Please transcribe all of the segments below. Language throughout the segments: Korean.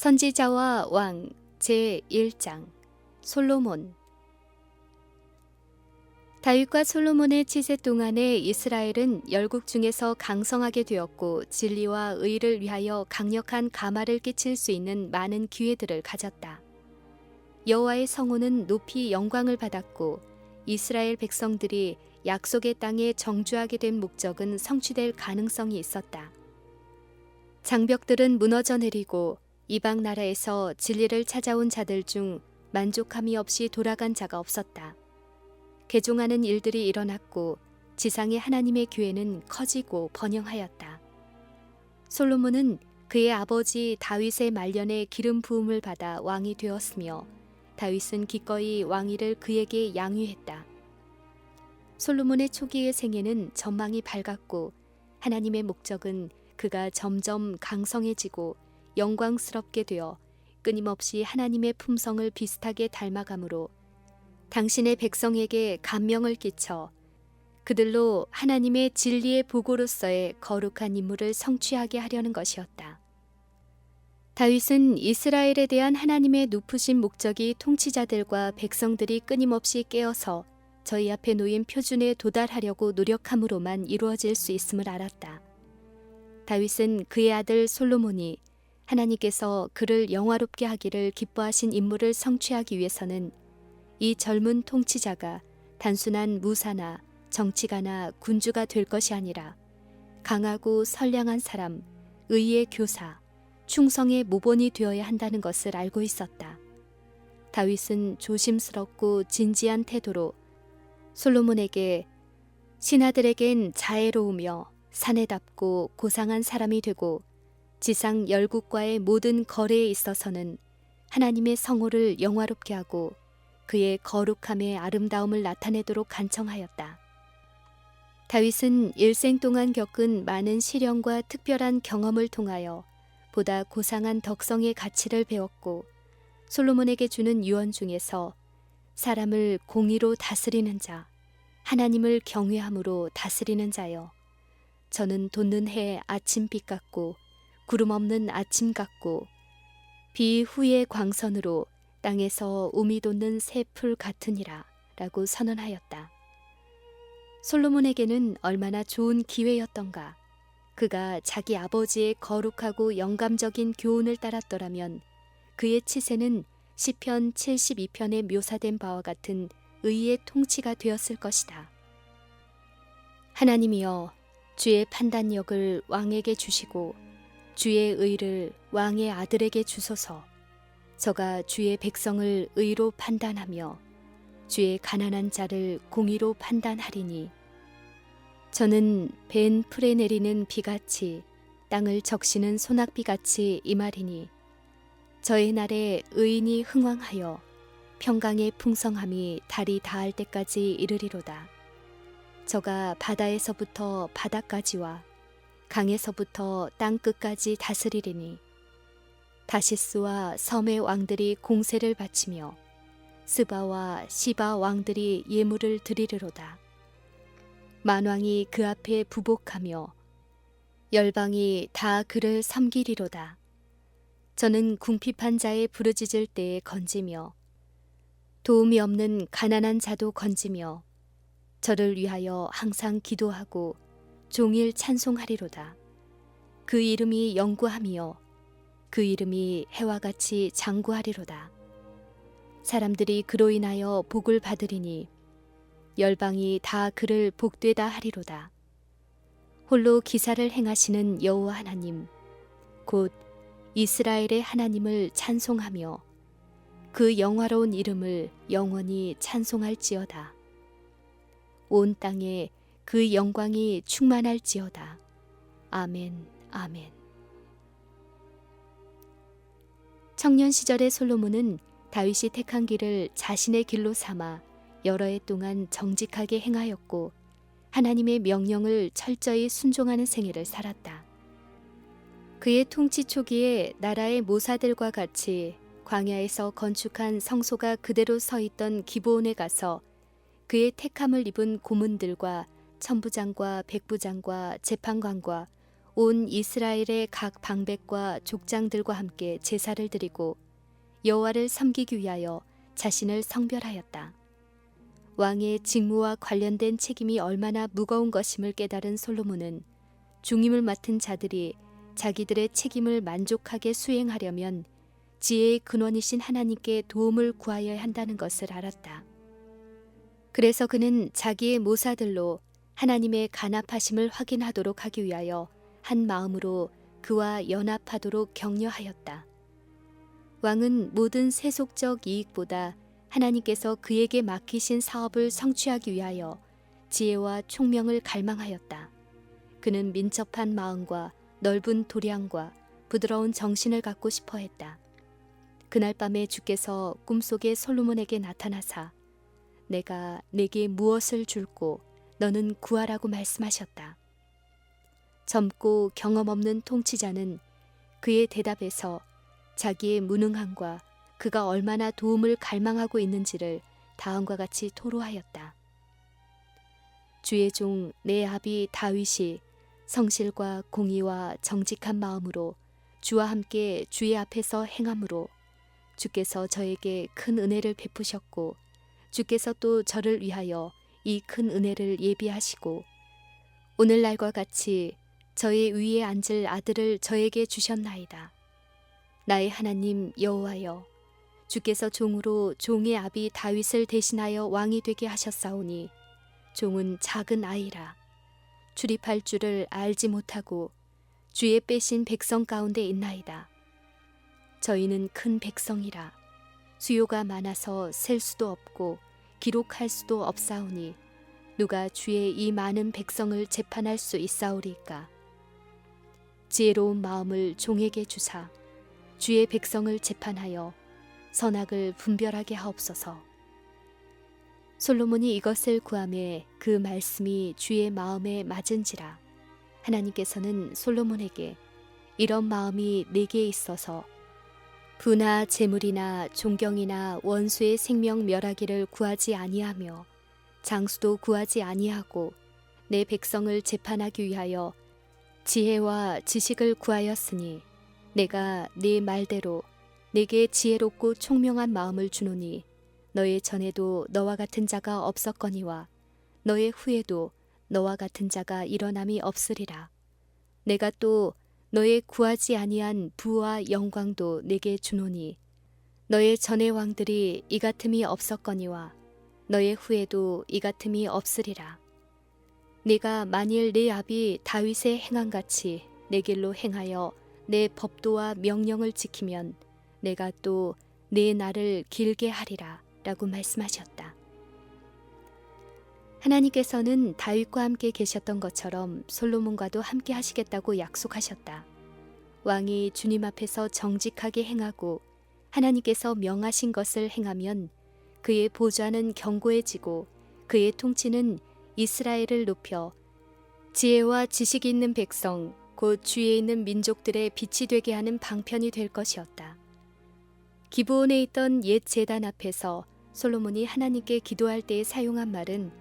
선지자와 왕 제1장 솔로몬 다윗과 솔로몬의 치세 동안에 이스라엘은 열국 중에서 강성하게 되었고 진리와 의를 위하여 강력한 가마를 끼칠 수 있는 많은 기회들을 가졌다. 여호와의 성호는 높이 영광을 받았고 이스라엘 백성들이 약속의 땅에 정주하게 된 목적은 성취될 가능성이 있었다. 장벽들은 무너져 내리고 이방 나라에서 진리를 찾아온 자들 중 만족함이 없이 돌아간 자가 없었다. 개종하는 일들이 일어났고 지상의 하나님의 교회는 커지고 번영하였다. 솔로몬은 그의 아버지 다윗의 말년에 기름 부음을 받아 왕이 되었으며 다윗은 기꺼이 왕위를 그에게 양유했다. 솔로몬의 초기의 생애는 전망이 밝았고 하나님의 목적은 그가 점점 강성해지고 영광스럽게 되어 끊임없이 하나님의 품성을 비슷하게 닮아가므로 당신의 백성에게 감명을 끼쳐 그들로 하나님의 진리의 보고로서의 거룩한 임무를 성취하게 하려는 것이었다. 다윗은 이스라엘에 대한 하나님의 높으신 목적이 통치자들과 백성들이 끊임없이 깨어서 저희 앞에 놓인 표준에 도달하려고 노력함으로만 이루어질 수 있음을 알았다. 다윗은 그의 아들 솔로몬이 하나님께서 그를 영화롭게 하기를 기뻐하신 임무를 성취하기 위해서는 이 젊은 통치자가 단순한 무사나 정치가나 군주가 될 것이 아니라 강하고 선량한 사람, 의의 교사, 충성의 모본이 되어야 한다는 것을 알고 있었다. 다윗은 조심스럽고 진지한 태도로 솔로몬에게 신하들에겐 자애로우며 사내답고 고상한 사람이 되고 지상 열국과의 모든 거래에 있어서는 하나님의 성호를 영화롭게 하고 그의 거룩함의 아름다움을 나타내도록 간청하였다. 다윗은 일생 동안 겪은 많은 시련과 특별한 경험을 통하여 보다 고상한 덕성의 가치를 배웠고 솔로몬에게 주는 유언 중에서 사람을 공의로 다스리는 자, 하나님을 경외함으로 다스리는 자여. 저는 돋는 해 아침빛 같고 구름 없는 아침 같고 비 후의 광선으로 땅에서 우미 돋는 새 풀 같으니라 라고 선언하였다. 솔로몬에게는 얼마나 좋은 기회였던가. 그가 자기 아버지의 거룩하고 영감적인 교훈을 따랐더라면 그의 치세는 시편 72편에 묘사된 바와 같은 의의 통치가 되었을 것이다. 하나님이여 주의 판단력을 왕에게 주시고 주의 의를 왕의 아들에게 주소서. 저가 주의 백성을 의로 판단하며 주의 가난한 자를 공의로 판단하리니 저는 벤 풀에 내리는 비같이 땅을 적시는 소낙비같이 이 말이니 저의 날에 의인이 흥왕하여 평강의 풍성함이 달이 닿을 때까지 이르리로다. 저가 바다에서부터 바다까지와 강에서부터 땅 끝까지 다스리리니 다시스와 섬의 왕들이 공세를 바치며 스바와 시바 왕들이 예물을 드리리로다. 만왕이 그 앞에 부복하며 열방이 다 그를 섬기리로다. 저는 궁핍한 자의 부르짖을 때에 건지며 도움이 없는 가난한 자도 건지며 저를 위하여 항상 기도하고 종일 찬송하리로다. 그 이름이 영구함이요 그 이름이 해와 같이 장구하리로다. 사람들이 그로 인하여 복을 받으리니 열방이 다 그를 복되다 하리로다. 홀로 기사를 행하시는 여호와 하나님 곧 이스라엘의 하나님을 찬송하며 그 영화로운 이름을 영원히 찬송할지어다. 온 땅에 그 영광이 충만할지어다. 아멘, 아멘. 청년 시절의 솔로몬은 다윗이 택한 길을 자신의 길로 삼아 여러 해 동안 정직하게 행하였고 하나님의 명령을 철저히 순종하는 생애를 살았다. 그의 통치 초기에 나라의 모사들과 같이 광야에서 건축한 성소가 그대로 서 있던 기브온에 가서 그의 택함을 입은 고문들과 천부장과 백부장과 재판관과 온 이스라엘의 각 방백과 족장들과 함께 제사를 드리고 여호와를 섬기기 위하여 자신을 성별하였다. 왕의 직무와 관련된 책임이 얼마나 무거운 것임을 깨달은 솔로몬은 중임을 맡은 자들이 자기들의 책임을 만족하게 수행하려면 지혜의 근원이신 하나님께 도움을 구하여야 한다는 것을 알았다. 그래서 그는 자기의 모사들로 하나님의 간합하심을 확인하도록 하기 위하여 한 마음으로 그와 연합하도록 격려하였다. 왕은 모든 세속적 이익보다 하나님께서 그에게 맡기신 사업을 성취하기 위하여 지혜와 총명을 갈망하였다. 그는 민첩한 마음과 넓은 도량과 부드러운 정신을 갖고 싶어 했다. 그날 밤에 주께서 꿈속에 솔로몬에게 나타나사 내가 내게 무엇을 줄고 너는 구하라고 말씀하셨다. 젊고 경험 없는 통치자는 그의 대답에서 자기의 무능함과 그가 얼마나 도움을 갈망하고 있는지를 다음과 같이 토로하였다. 주의 종 내 아비 다윗이 성실과 공의와 정직한 마음으로 주와 함께 주의 앞에서 행함으로 주께서 저에게 큰 은혜를 베푸셨고 주께서 또 저를 위하여 이 큰 은혜를 예비하시고 오늘날과 같이 저의 위에 앉을 아들을 저에게 주셨나이다. 나의 하나님 여호와여 주께서 종으로 종의 아비 다윗을 대신하여 왕이 되게 하셨사오니 종은 작은 아이라 출입할 줄을 알지 못하고 주의 빼신 백성 가운데 있나이다. 저희는 큰 백성이라 수요가 많아서 셀 수도 없고 기록할 수도 없사오니 누가 주의 이 많은 백성을 재판할 수 있사오리까 지혜로운 마음을 종에게 주사 주의 백성을 재판하여 선악을 분별하게 하옵소서. 솔로몬이 이것을 구함에 그 말씀이 주의 마음에 맞은지라 하나님께서는 솔로몬에게 이런 마음이 내게 있어서 부나 재물이나 존경이나 원수의 생명 멸하기를 구하지 아니하며 장수도 구하지 아니하고 내 백성을 재판하기 위하여 지혜와 지식을 구하였으니 내가 네 말대로 내게 지혜롭고 총명한 마음을 주노니 너의 전에도 너와 같은 자가 없었거니와 너의 후에도 너와 같은 자가 일어남이 없으리라. 내가 또 너의 구하지 아니한 부와 영광도 내게 주노니 너의 전의 왕들이 이 같음이 없었거니와 너의 후에도 이 같음이 없으리라. 네가 만일 내 아비 다윗의 행한 같이 내 길로 행하여 내 법도와 명령을 지키면 내가 또 내 날을 길게 하리라 라고 말씀하셨다. 하나님께서는 다윗과 함께 계셨던 것처럼 솔로몬과도 함께 하시겠다고 약속하셨다. 왕이 주님 앞에서 정직하게 행하고 하나님께서 명하신 것을 행하면 그의 보좌는 견고해지고 그의 통치는 이스라엘을 높여 지혜와 지식이 있는 백성, 곧 주위에 있는 민족들의 빛이 되게 하는 방편이 될 것이었다. 기브온에 있던 옛 제단 앞에서 솔로몬이 하나님께 기도할 때에 사용한 말은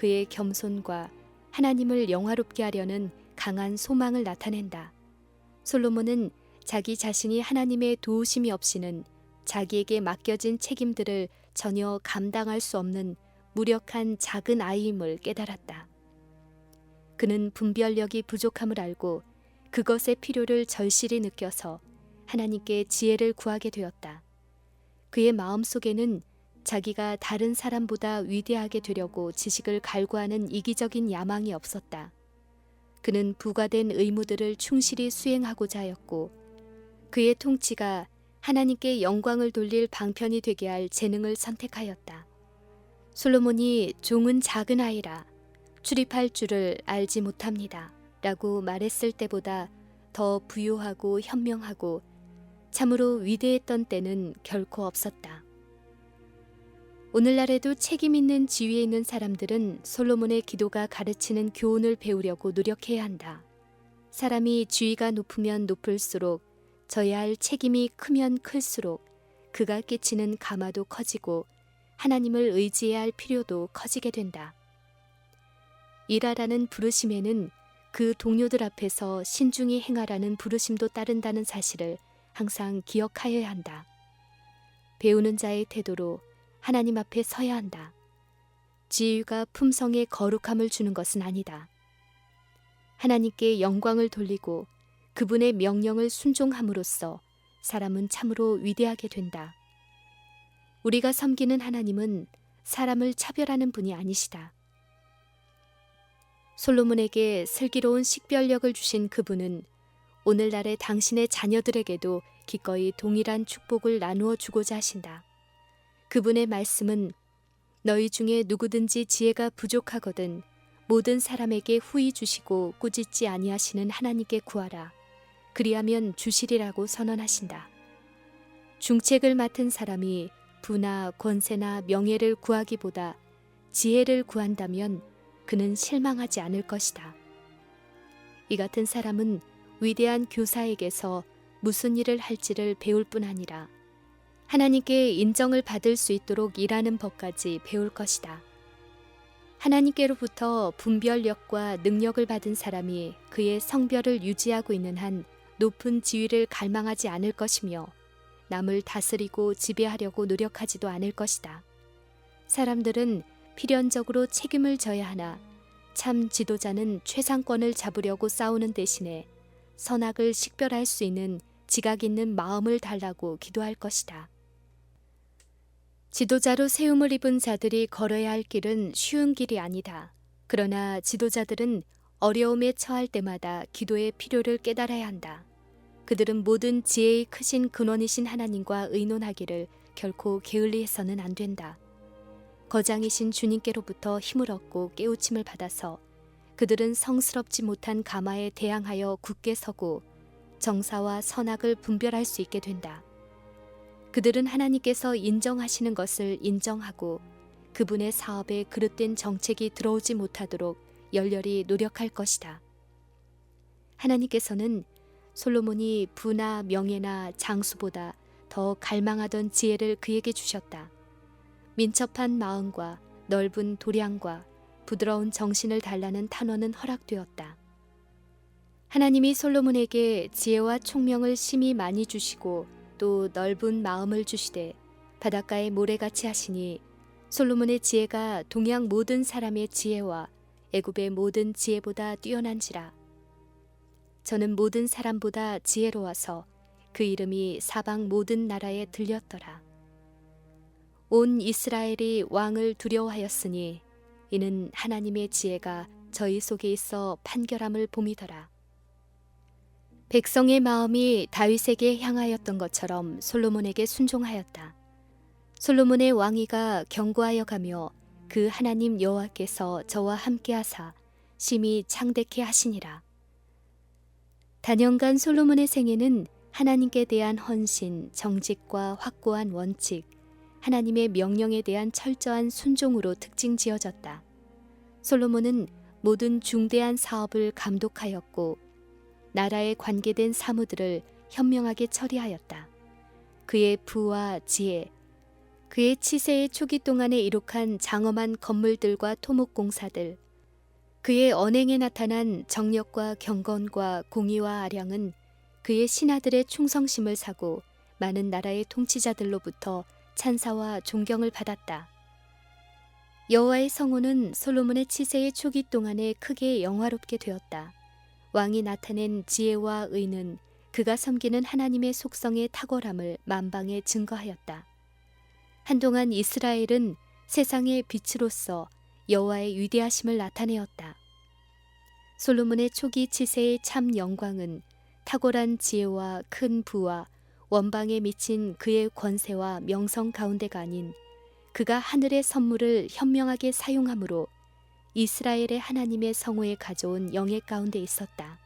그의 겸손과 하나님을 영화롭게 하려는 강한 소망을 나타낸다. 솔로몬은 자기 자신이 하나님의 도우심이 없이는 자기에게 맡겨진 책임들을 전혀 감당할 수 없는 무력한 작은 아이임을 깨달았다. 그는 분별력이 부족함을 알고 그것의 필요를 절실히 느껴서 하나님께 지혜를 구하게 되었다. 그의 마음 속에는 자기가 다른 사람보다 위대하게 되려고 지식을 갈구하는 이기적인 야망이 없었다. 그는 부과된 의무들을 충실히 수행하고자 하였고 그의 통치가 하나님께 영광을 돌릴 방편이 되게 할 재능을 선택하였다. 솔로몬이 종은 작은 아이라 출입할 줄을 알지 못합니다. 라고 말했을 때보다 더 부유하고 현명하고 참으로 위대했던 때는 결코 없었다. 오늘날에도 책임 있는 지위에 있는 사람들은 솔로몬의 기도가 가르치는 교훈을 배우려고 노력해야 한다. 사람이 지위가 높으면 높을수록 져야 할 책임이 크면 클수록 그가 끼치는 가마도 커지고 하나님을 의지해야 할 필요도 커지게 된다. 일하라는 부르심에는 그 동료들 앞에서 신중히 행하라는 부르심도 따른다는 사실을 항상 기억하여야 한다. 배우는 자의 태도로 하나님 앞에 서야 한다. 지위가 품성에 거룩함을 주는 것은 아니다. 하나님께 영광을 돌리고 그분의 명령을 순종함으로써 사람은 참으로 위대하게 된다. 우리가 섬기는 하나님은 사람을 차별하는 분이 아니시다. 솔로몬에게 슬기로운 식별력을 주신 그분은 오늘날의 당신의 자녀들에게도 기꺼이 동일한 축복을 나누어 주고자 하신다. 그분의 말씀은 너희 중에 누구든지 지혜가 부족하거든 모든 사람에게 후히 주시고 꾸짖지 아니하시는 하나님께 구하라. 그리하면 주시리라고 선언하신다. 중책을 맡은 사람이 부나 권세나 명예를 구하기보다 지혜를 구한다면 그는 실망하지 않을 것이다. 이 같은 사람은 위대한 교사에게서 무슨 일을 할지를 배울 뿐 아니라 하나님께 인정을 받을 수 있도록 일하는 법까지 배울 것이다. 하나님께로부터 분별력과 능력을 받은 사람이 그의 성별을 유지하고 있는 한 높은 지위를 갈망하지 않을 것이며 남을 다스리고 지배하려고 노력하지도 않을 것이다. 사람들은 필연적으로 책임을 져야 하나 참 지도자는 최상권을 잡으려고 싸우는 대신에 선악을 식별할 수 있는 지각 있는 마음을 달라고 기도할 것이다. 지도자로 세움을 입은 자들이 걸어야 할 길은 쉬운 길이 아니다. 그러나 지도자들은 어려움에 처할 때마다 기도의 필요를 깨달아야 한다. 그들은 모든 지혜의 크신 근원이신 하나님과 의논하기를 결코 게을리해서는 안 된다. 거장이신 주님께로부터 힘을 얻고 깨우침을 받아서 그들은 성스럽지 못한 가마에 대항하여 굳게 서고 정사와 선악을 분별할 수 있게 된다. 그들은 하나님께서 인정하시는 것을 인정하고 그분의 사업에 그릇된 정책이 들어오지 못하도록 열렬히 노력할 것이다. 하나님께서는 솔로몬이 부나 명예나 장수보다 더 갈망하던 지혜를 그에게 주셨다. 민첩한 마음과 넓은 도량과 부드러운 정신을 달라는 탄원은 허락되었다. 하나님이 솔로몬에게 지혜와 총명을 심히 많이 주시고 또 넓은 마음을 주시되 바닷가의 모래같이 하시니 솔로몬의 지혜가 동양 모든 사람의 지혜와 애굽의 모든 지혜보다 뛰어난지라. 저는 모든 사람보다 지혜로워서 그 이름이 사방 모든 나라에 들렸더라. 온 이스라엘이 왕을 두려워하였으니 이는 하나님의 지혜가 저희 속에 있어 판결함을 봄이더라. 백성의 마음이 다윗에게 향하였던 것처럼 솔로몬에게 순종하였다. 솔로몬의 왕위가 견고하여 가며 그 하나님 여호와께서 저와 함께 하사 심히 창대케 하시니라. 단연간 솔로몬의 생애는 하나님께 대한 헌신, 정직과 확고한 원칙, 하나님의 명령에 대한 철저한 순종으로 특징 지어졌다. 솔로몬은 모든 중대한 사업을 감독하였고 나라에 관계된 사무들을 현명하게 처리하였다. 그의 부와 지혜, 그의 치세의 초기 동안에 이룩한 장엄한 건물들과 토목공사들, 그의 언행에 나타난 정력과 경건과 공의와 아량은 그의 신하들의 충성심을 사고 많은 나라의 통치자들로부터 찬사와 존경을 받았다. 여호와의 성호는 솔로몬의 치세의 초기 동안에 크게 영화롭게 되었다. 왕이 나타낸 지혜와 의는 그가 섬기는 하나님의 속성의 탁월함을 만방에 증거하였다. 한동안 이스라엘은 세상의 빛으로서 여호와의 위대하심을 나타내었다. 솔로몬의 초기 치세의 참 영광은 탁월한 지혜와 큰 부와 원방에 미친 그의 권세와 명성 가운데가 아닌 그가 하늘의 선물을 현명하게 사용함으로 이스라엘의 하나님의 성호에 가져온 영예 가운데 있었다.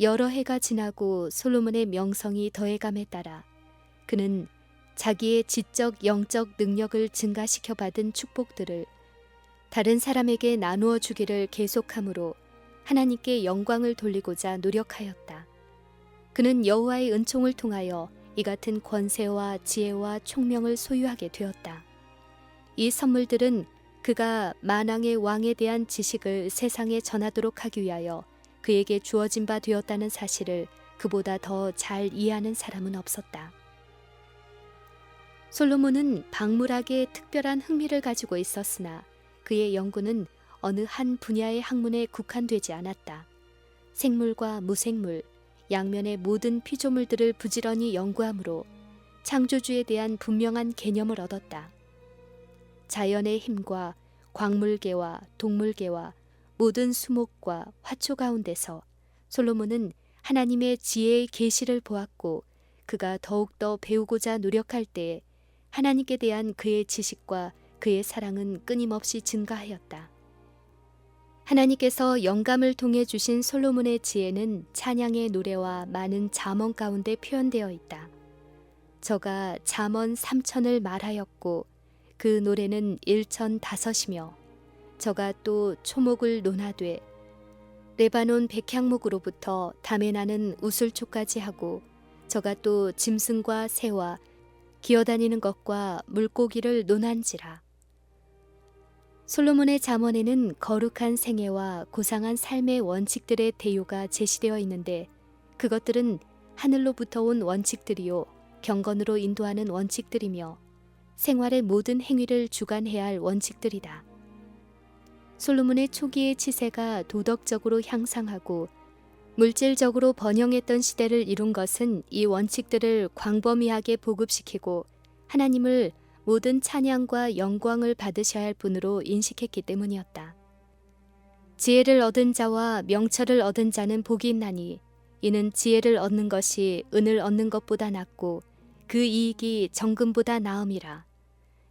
여러 해가 지나고 솔로몬의 명성이 더해감에 따라 그는 자기의 지적 영적 능력을 증가시켜 받은 축복들을 다른 사람에게 나누어 주기를 계속함으로 하나님께 영광을 돌리고자 노력하였다. 그는 여호와의 은총을 통하여 이 같은 권세와 지혜와 총명을 소유하게 되었다. 이 선물들은 그가 만왕의 왕에 대한 지식을 세상에 전하도록 하기 위하여 그에게 주어진 바 되었다는 사실을 그보다 더 잘 이해하는 사람은 없었다. 솔로몬은 박물학에 특별한 흥미를 가지고 있었으나 그의 연구는 어느 한 분야의 학문에 국한되지 않았다. 생물과 무생물, 양면의 모든 피조물들을 부지런히 연구함으로 창조주에 대한 분명한 개념을 얻었다. 자연의 힘과 광물계와 동물계와 모든 수목과 화초 가운데서 솔로몬은 하나님의 지혜의 계시를 보았고 그가 더욱더 배우고자 노력할 때에 하나님께 대한 그의 지식과 그의 사랑은 끊임없이 증가하였다. 하나님께서 영감을 통해 주신 솔로몬의 지혜는 찬양의 노래와 많은 잠언 가운데 표현되어 있다. 저가 잠언 삼천을 말하였고 그 노래는 일천 다섯이며 저가 또 초목을 논하되 레바논 백향목으로부터 담에 나는 우슬초까지 하고 저가 또 짐승과 새와 기어다니는 것과 물고기를 논한지라. 솔로몬의 잠언에는 거룩한 생애와 고상한 삶의 원칙들의 대요가 제시되어 있는데 그것들은 하늘로부터 온 원칙들이요 경건으로 인도하는 원칙들이며 생활의 모든 행위를 주관해야 할 원칙들이다. 솔로몬의 초기의 치세가 도덕적으로 향상하고 물질적으로 번영했던 시대를 이룬 것은 이 원칙들을 광범위하게 보급시키고 하나님을 모든 찬양과 영광을 받으셔야 할 분으로 인식했기 때문이었다. 지혜를 얻은 자와 명철을 얻은 자는 복이 있나니 이는 지혜를 얻는 것이 은을 얻는 것보다 낫고 그 이익이 정금보다 나음이라.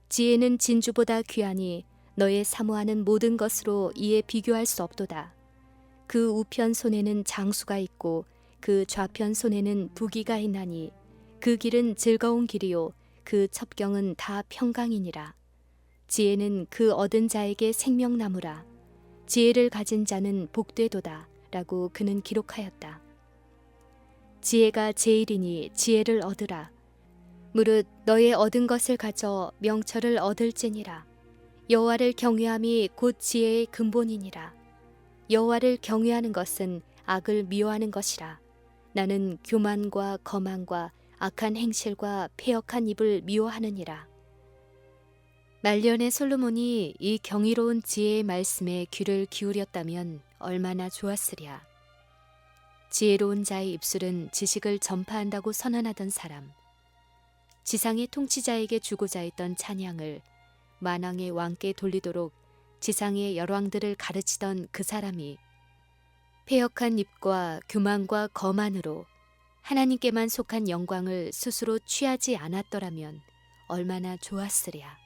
지혜는 진주보다 귀하니 너의 사모하는 모든 것으로 이에 비교할 수 없도다. 그 우편 손에는 장수가 있고 그 좌편 손에는 부기가 있나니 그 길은 즐거운 길이요 그 첩경은 다 평강이니라. 지혜는 그 얻은 자에게 생명나무라. 지혜를 가진 자는 복되도다. 라고 그는 기록하였다. 지혜가 제일이니 지혜를 얻으라. 무릇 너의 얻은 것을 가져 명철을 얻을지니라. 여호와를 경외함이 곧 지혜의 근본이니라. 여호와를 경외하는 것은 악을 미워하는 것이라. 나는 교만과 거만과 악한 행실과 폐역한 입을 미워하느니라. 말년의 솔로몬이 이 경이로운 지혜의 말씀에 귀를 기울였다면 얼마나 좋았으랴. 지혜로운 자의 입술은 지식을 전파한다고 선언하던 사람. 지상의 통치자에게 주고자 했던 찬양을 만왕의 왕께 돌리도록 지상의 열왕들을 가르치던 그 사람이 폐역한 입과 교만과 거만으로 하나님께만 속한 영광을 스스로 취하지 않았더라면 얼마나 좋았으랴.